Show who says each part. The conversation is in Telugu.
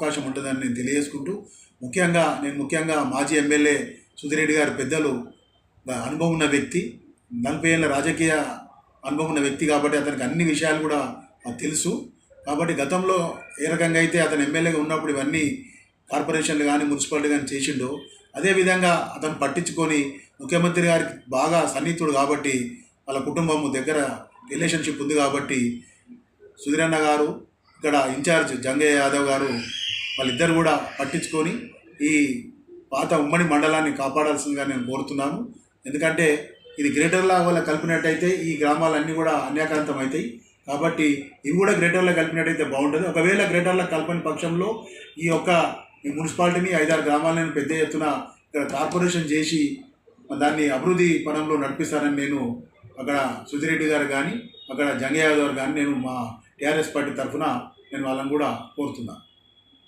Speaker 1: అవకాశం ఉంటుందని నేను తెలియజేసుకుంటూ ముఖ్యంగా నేను ముఖ్యంగా మాజీ ఎమ్మెల్యే సుధిరెడ్డి గారి పెద్దలు అనుభవం ఉన్న వ్యక్తి నలభై ఏళ్ళ రాజకీయ అనుభవం ఉన్న వ్యక్తి కాబట్టి అతనికి అన్ని విషయాలు కూడా తెలుసు. కాబట్టి గతంలో ఏ రకంగా అయితే అతను ఎమ్మెల్యేగా ఉన్నప్పుడు ఇవన్నీ కార్పొరేషన్లు కానీ మున్సిపాలిటీ కానీ చేసిండో అదేవిధంగా అతను పట్టించుకొని ముఖ్యమంత్రి గారికి బాగా సన్నిహితుడు కాబట్టి వాళ్ళ కుటుంబం దగ్గర రిలేషన్షిప్ ఉంది కాబట్టి సుధీరన్న గారు ఇక్కడ ఇన్ఛార్జ్ జంగయ్య యాదవ్ గారు వాళ్ళిద్దరు కూడా పట్టించుకొని ఈ పాత ఉమ్మడి మండలాన్ని కాపాడాల్సిందిగా నేను కోరుతున్నాను. ఎందుకంటే ఇది గ్రేటర్లా వల్ల కలిపినట్టయితే ఈ గ్రామాలన్నీ కూడా అన్యాకాంతం అవుతాయి కాబట్టి ఇవి కూడా గ్రేటర్లో కలిపినట్టయితే బాగుంటుంది. ఒకవేళ గ్రేటర్లో కలపని పక్షంలో ఈ యొక్క ఈ మున్సిపాలిటీని ఐదారు గ్రామాలను పెద్ద ఎత్తున ఇక్కడ కార్పొరేషన్ చేసి దాన్ని అభివృద్ధి పనంలో నడిపిస్తానని నేను అక్కడ సుధిరెడ్డి గారు కానీ అక్కడ జంగయ్య గారు కానీ నేను మా టీఆర్ఎస్ పార్టీ తరఫున నేను వాళ్ళని కూడా కోరుతున్నాను.